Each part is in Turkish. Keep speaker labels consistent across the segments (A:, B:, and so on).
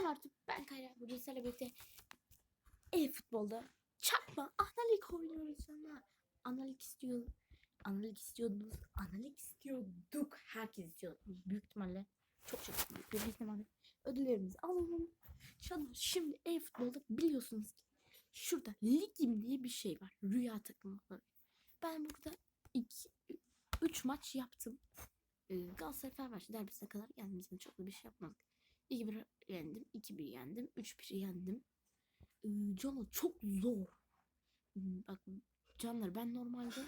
A: Selam artık ben Kayra. Bugün sizlerle birlikte e-futbolda çakma analik oynuyoruz canlar. Analik istiyor. Analik istiyordunuz. Analik istiyorduk. Herkes istiyor. Büyük ihtimalle çok çok büyük bir ihtimalle ödüllerimizi alalım. Canlar şimdi e-futbolda biliyorsunuz ki şurada ligim diye bir şey var. Rüya takımı. Ben burada 3 maç yaptım. Ee, Galatasaray Fenerbahçe derbisine kadar geldim. Bizim çok da bir şey yapmadık. 2-1 yendim, 2-1 yendim, 3-1 yendim. Ee, Cano çok zor. Hmm, Bak canlar ben normalde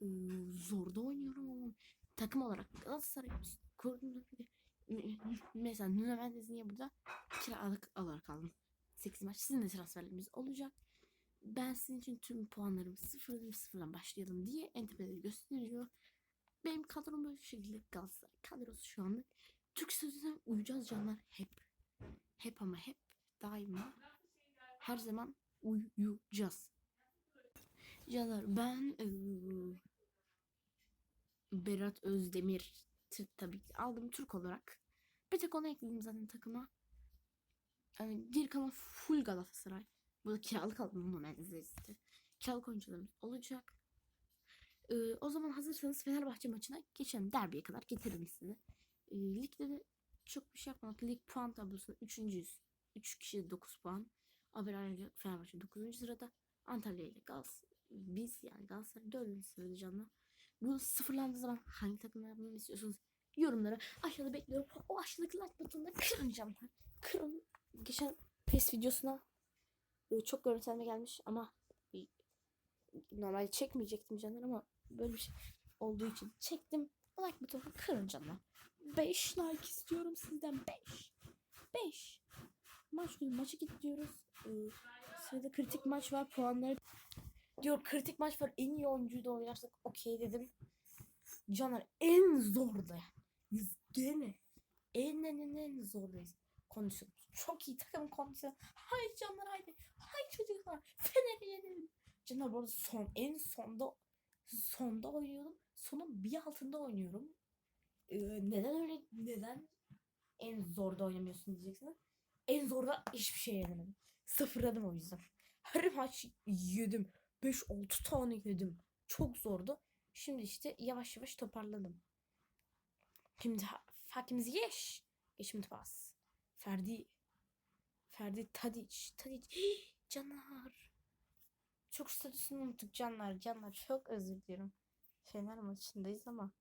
A: e, zorda oynuyorum takım olarak Galatasaray. Mesela Nuno Mendes niye burada kiralık olarak aldım. 8 maç sizin de transferlerimiz olacak. Ben sizin için tüm puanlarımı sıfırladım sıfırdan başlayalım diye en tepede gösteriyor. Benim kadrom böyle şekilde Galatasaray kadrosu şu anlık. Türk sözüne uyacağız canlar hep. Hep ama hep daima her zaman uyuyacağız. Canlar ben eee, Berat Özdemir tabii ki aldım Türk olarak. Bir tek onu ekledim zaten takıma. Yani geri kalan full Galatasaray. Burada kiralık aldım bunu ben işte. Kiralık oyuncularımız olacak. Ee, o zaman hazırsanız Fenerbahçe maçına geçelim. Derbiye kadar getiririm sizi. Ee, ligde de çok bir şey yapmadık. Lig puan tablosunda 3.yüz. 3 kişi 9 puan. Averajlı Fenerbahçe 9. sırada. Antalya ile Galatasaray. Biz yani Galatasaray 4. sırada canlı. Bu sıfırlandığı zaman hangi takımla yapmamı istiyorsunuz? Yorumlara aşağıda bekliyorum. O aşağıdaki like butonuna kırın canlar. Kırın. Geçen PES videosuna e, çok görüntülenme gelmiş ama e, normalde çekmeyecektim canlar ama böyle bir şey olduğu için çektim. Like butonunu kırın canlar. 5 like istiyorum sizden 5. 5. Maç günü maça gidiyoruz. Ee, sırada kritik maç var. Puanları diyor kritik maç var. En iyi oyuncuyu da oynarsak okey dedim. Caner en zorda. Biz gene en en en, en zordayız. Kondisyon. Çok iyi takım kondisyon. Haydi canlar haydi. Haydi çocuklar. Fener'i yenelim. Caner bu arada son en sonda sonda oynuyorum. Sonun bir altında oynuyorum. Ee, neden öyle neden en zorda oynamıyorsun diyeceksiniz. En zorda hiçbir şey yenemedim. Sıfırladım o yüzden. Her maç yedim. 5-6 tane yedim. Çok zordu. Şimdi işte yavaş yavaş toparladım. Şimdi Hakim Ziyech. Geçimde pas. Ferdi. Ferdi Tadic. Tadic. Hii, Caner. Çok statüsünü unuttuk canlar. Canlar çok özür dilerim. Fener maçındayız ama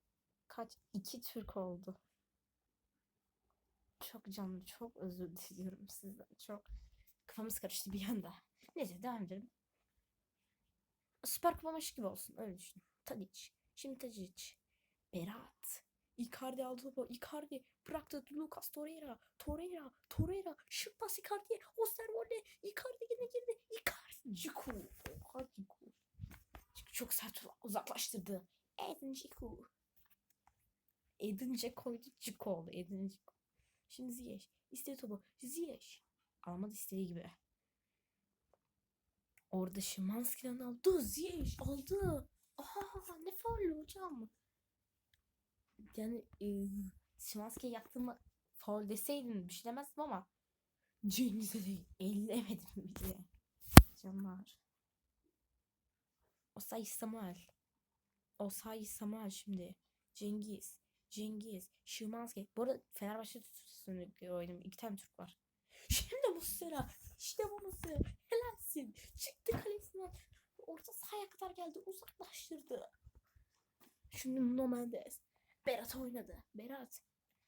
A: kaç? iki Türk oldu. Çok canlı, çok özür diliyorum sizden. Çok kafamız karıştı bir anda. Neyse devam edelim. Süper Kupa maçı gibi olsun. Öyle düşün. Tadic. Şimdi Tadic. Berat. Icardi aldı topu. Icardi bıraktı. Lucas Torreira. Torreira. Torreira. Şık pas Icardi'ye. Osterwolde. Icardi yine girdi. Icardi. Ciku. Oha. Ciku çok sert uzaklaştırdı. Edin Ciku. Edin Dzeko'ydu. Ciku oldu. Edin Dzeko. Şimdi Ziyech. İstedi topu. Ziyech. Almadı istediği gibi. Orada Şimanski'den aldı. Ziyech aldı. Aha ne faul hocam. Yani e, Şimanski'ye yaptığımı faul deseydin bir şey demezdim ama Cengiz'e de ellemedim bile. Canlar. Osay Samuel. Osay Samuel şimdi. Cengiz. Cengiz. Şimanski. Bu arada Fenerbahçe tutusunu oynadım. İki tane Türk var. Şimdi Muslera. İşte bu Muslera. Helalsin. Çıktı kalesinden. Orta sahaya kadar geldi. Uzaklaştırdı. Şimdi Nuno Mendes. Berat oynadı. Berat.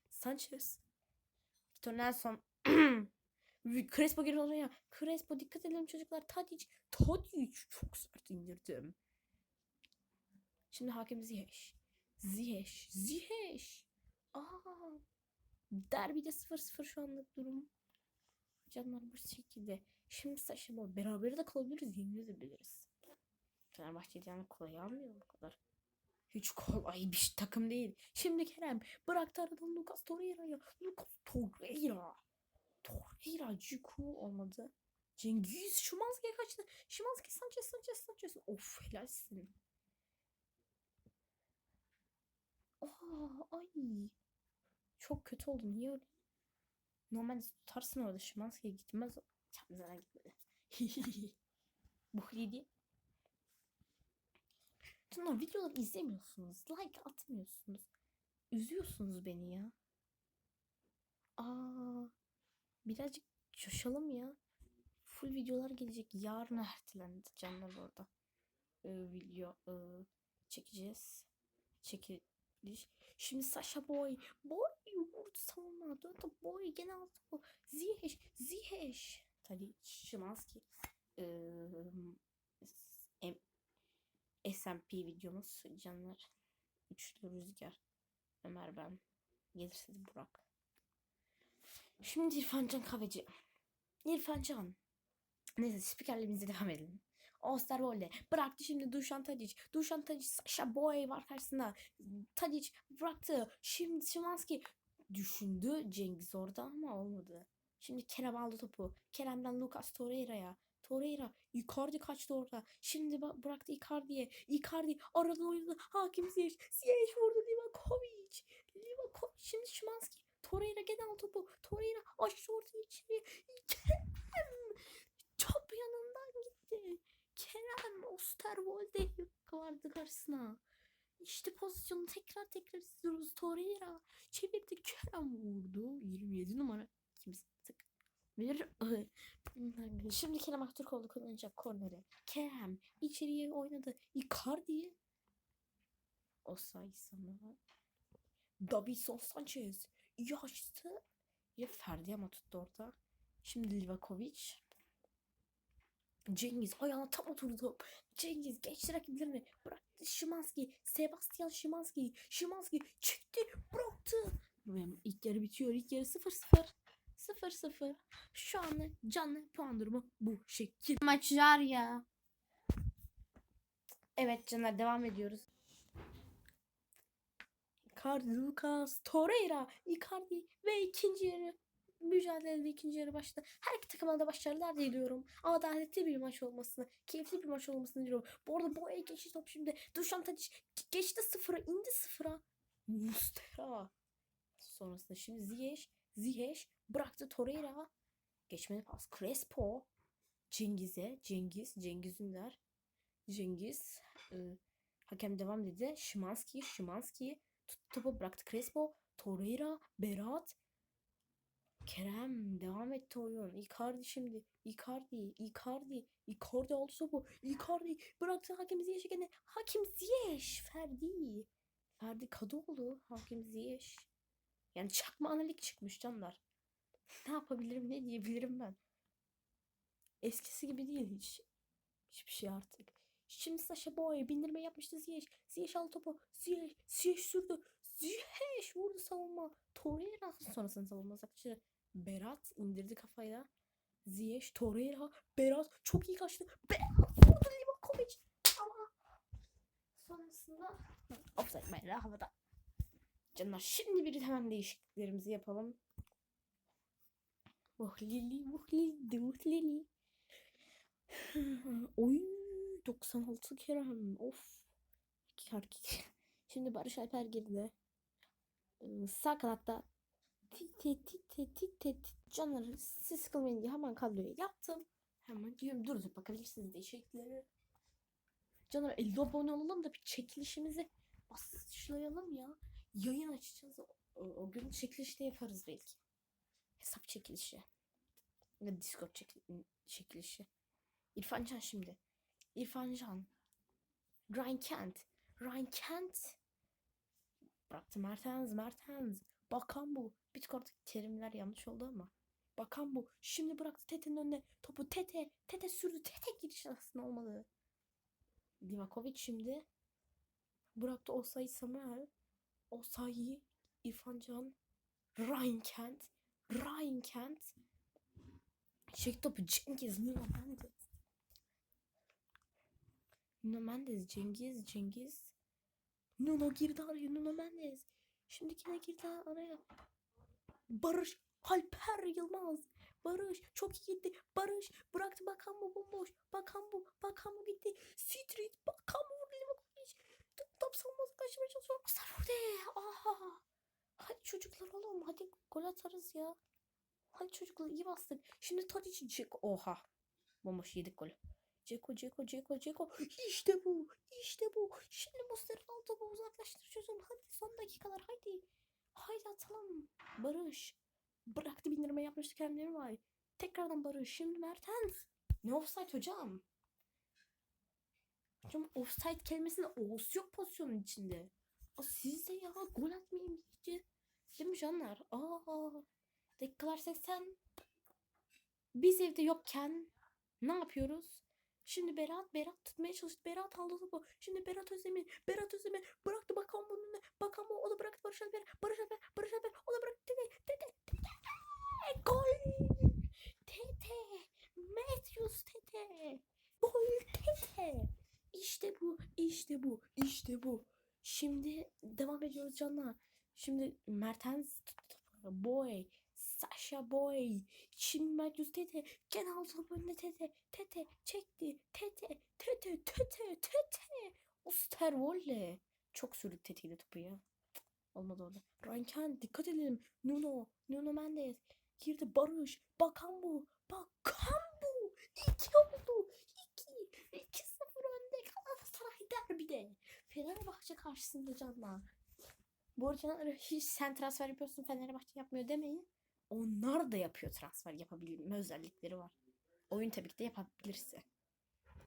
A: Sanchez. Victor Nelson. Crespo geri oraya. Crespo dikkat edelim çocuklar. Tadic. Tadic. Çok sert indirdim. Şimdi hakem Ziyech. Ziyech. Ziyech. Aa. Derbide 0-0 şu anda durum. Canlar bu şekilde. Şimdi saçma beraber de kalabiliriz. Yenilebiliriz. Fenerbahçe yani kolay almıyor bu kadar. Hiç kolay bir takım değil. Şimdi Kerem bıraktı aradan Lucas Torreira'ya. Lucas Torreira. Torreira Ciku olmadı. Cengiz Şimanski'ye kaçtı. Şimanski Sanchez Sanchez Sanchez. Of helalsin. Aa, ay. Çok kötü oldu. Niye öyle? Normalde tutarsın orada Şimanski'ye gitmez. Kendine gitmedi. Buhlidi. Canlar videoları izlemiyorsunuz. Like atmıyorsunuz. Üzüyorsunuz beni ya. Aa, birazcık coşalım ya. Full videolar gelecek. Yarın ertelendi canlar orada. Ee, video e, çekeceğiz. Çekiliş. Şimdi Sasha Boy. Boy vurdu savunma. Döndü Boy gene aldı bu. Ziyech. Ziyech. Tabii Şimanski. Ee, SMP videomuz canlar. Üçlü rüzgar. Ömer ben. Gelirse de Burak. Şimdi İrfan Can Kahveci. İrfan Can. Neyse spikerliğimize devam edelim. Osterwolde bıraktı şimdi Dušan Tadić. Dušan Tadić Sasha Boy var karşısında. Tadić bıraktı. Şimdi Şimanski düşündü Cengiz orada ama olmadı. Şimdi Kerem aldı topu. Kerem'den Lucas Torreira'ya. Torreira Icardi kaçtı orada. Şimdi bıraktı Icardi'ye. Icardi aradan oynadı. Hakim Ziyech. Ziyech vurdu Livakovic. Livakovic şimdi Şimanski. Torreira gene aldı topu. Torreira açtı ortaya içeri. Kerem. Top yanından gitti. Kerem Osterwolde vardı karşısına. İşte pozisyonu tekrar tekrar izliyoruz. Torreira çevirdi. Kerem vurdu. 27 numara. Kimse tık. Bir Şimdi Kerem Aktürkoğlu kullanacak korneri. Kerem içeriye oynadı. Icardi. Osay sana. Davison Sanchez. İyi açtı. Ya Ferdi ama tuttu orada. Şimdi Livakovic. Cengiz ayağına tam oturdu. Cengiz geçti rakiplerini. Bıraktı Şimanski. Sebastian Şimanski. Şimanski çıktı. Bıraktı. İlk yarı bitiyor. İlk yarı 0-0. 0-0. Şu anda canlı puan durumu bu şekil. Maçlar ya. Evet canlar devam ediyoruz. Icardi, Torreira, Icardi ve ikinci yarı mücadelede ikinci yarı başladı. Her iki takıma da başarılar diliyorum. Adaletli bir maç olmasını, keyifli bir maç olmasını diliyorum. Bu arada Boya geçti top şimdi. Dušan Tadić geçti sıfıra, indi sıfıra. Mustera. Sonrasında şimdi Ziyech, Ziyech bıraktı Torreira. Geçmedi pas. Crespo. Cengiz'e. Cengiz. Cengiz Ünder. Cengiz. e, hakem devam dedi. Şimanski. Şimanski. Topu bıraktı Crespo. Torreira. Berat. Kerem devam etti oyun. Icardi şimdi. Icardi. Icardi. Icardi aldı topu. Icardi bıraktı Hakim Ziyech'e gene. Hakim Ziyech. Ferdi. Ferdi Kadıoğlu. Hakim Ziyech. Yani çakma analik çıkmış canlar. Ne yapabilirim ne diyebilirim ben. Eskisi gibi değil hiç. Hiçbir şey artık. Şimdi Sasha Boy bindirme yapmıştı Ziyech. Ziyech aldı topu. Ziyech. Ziyech sürdü. Ziyech vurdu savunma. Torreira sonrasında savunma sakçı. Berat indirdi kafayla. Ziyech, Torreira, Berat çok iyi kaçtı. Berat vurdu Livakovic. Ama sonrasında offside bayrağı havada. Canlar şimdi bir hemen değişikliklerimizi yapalım. Oh Lili, oh Lili, oh Lili. Oy 96 Kerem. Of. Şimdi Barış Alper girdi. Ee, Sağ kanatta tite tite tite tite. Canlar siz sıkılmayın diye hemen kadroyu yaptım. Hemen diyorum dur bakabilirsiniz değişikliklere. Canlar 50 abone olalım da bir çekilişimizi başlayalım ya. Yayın açacağız. O, o, gün çekilişte yaparız belki. Hesap çekilişi. Ya Discord çekil- çekilişi. İrfan Can şimdi. İrfan Can. Ryan Kent. Ryan Kent. Bıraktı Mertens. Mertens. Bakan bu. Bitcoin'daki terimler yanlış oldu ama. Bakan bu. Şimdi bıraktı Tete'nin önüne. Topu Tete. Tete sürdü. Tete giriş aslında olmalı. Livakovic şimdi. Bıraktı Osayi Samuel. Osayi. İrfan Can. Ryan Kent. Ryan Kent. Çek topu Cengiz Nuno Mendes. Nuno Mendes Cengiz Cengiz. Nuno girdi araya Nuno Mendes. Şimdi yine girdi araya. Barış Alper Yılmaz. Barış çok iyi gitti. Barış bıraktı Bakan bu bomboş. Bakan bu. Bakan bu gitti. Street Bakan bu vurdu Livakovic. Top, top savunması kaçırmaya çalışıyor. Vurdu. Aha. Hadi çocuklar oğlum hadi gol atarız ya. Hadi çocuklar iyi bastık. Şimdi Tadic Ceko. Oha. Bomboş yedik golü. Ceko, Ceko, Ceko, Ceko. İşte bu. İşte bu. Şimdi Muslera'nın topu uzaklaştır çocuğum. Hadi son dakikalar. Haydi. Haydi atalım. Barış. Bıraktı bindirme yapmıştı kendileri var. Tekrardan Barış. Şimdi Mertens. Ne offside hocam? Hocam offside kelimesinde Oğuz yok pozisyonun içinde. Aa, siz de ya gol atmayayım iyice. Değil mi canlar? Aa, dakikalar 80. Biz evde yokken ne yapıyoruz? Şimdi Berat, Berat tutmaya çalıştı. Berat aldı topu. Şimdi Berat Özdemir, Berat Özdemir bıraktı Bakan önüne. Bakan o da bıraktı Barış Alper, Barış Alper, Barış Alper o da bıraktı. Tete, tete, tete. Gol! Tete! Matthews Tete! Gol Tete! İşte bu, işte bu, işte bu. Şimdi devam ediyoruz canlar. Şimdi Mertens tuttu topu. Boy. Sasha Boy. Şimdi Matthews Tete. Gene aldı topu önüne Tete. Tete çekti. Tete. Tete. Tete. Tete. Osterwolle. Çok sürdü Tete'yle topu ya. Olmadı orada. Rankan dikkat edelim. Nuno. Nuno Mendes. Girdi Barış. Bakan bu. Bakan bu. İki oldu. İki. İki sıfır önde Galatasaray derbide. Fenerbahçe karşısında canlar. Bu hiç sen transfer yapıyorsun Fenerbahçe yapmıyor demeyin. Onlar da yapıyor transfer yapabilme özellikleri var. Oyun tabii ki de yapabilirse.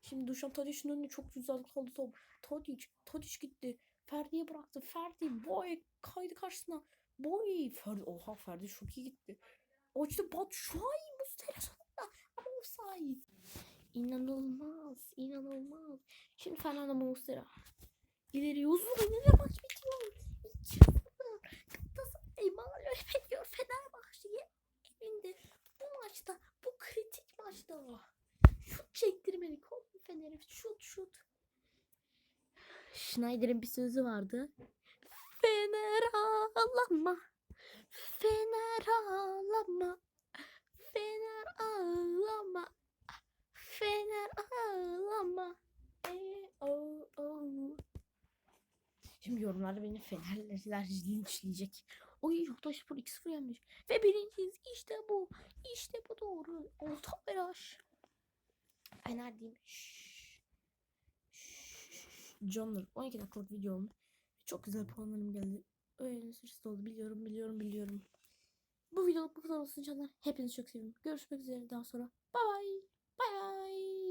A: Şimdi Dušan Tadic'in önüne çok güzel kaldı top. Tadic, Tadic gitti. Ferdi'ye bıraktı. Ferdi, boy kaydı karşısına. Boy, Ferdi, oha Ferdi çok iyi gitti. Açtı Batshuayi Muslera sonunda. Ama offside. İnanılmaz, inanılmaz. Şimdi Fernando Muslera. İleri uzun ileri maç bitiyor. 2-0. Galatasaray mağlup ediyor Fenerbahçe'yi evinde. Bu maçta, bu kritik maçta. Şut çektirmedik oğlum Fener'e. Şut şut. Schneider'in bir sözü vardı. Fener ağlama. Fener ağlama. Fener ağlama. Fener ağlama. E, o, o. Şimdi yorumlarda beni Fenerliler linçleyecek. Oy Yurttaşspor 2-0 yenmiş. Ve birinciyiz. İşte bu. İşte bu doğru. Orta viraj. Fener. Şşş. Canlar 12 dakikalık video olmuş. Çok güzel puanlarım geldi. Öyle süresi oldu. Biliyorum biliyorum biliyorum. Bu videoluk bu kadar olsun canlar. Hepinizi çok seviyorum. Görüşmek üzere daha sonra. Bye bye. Bye bye.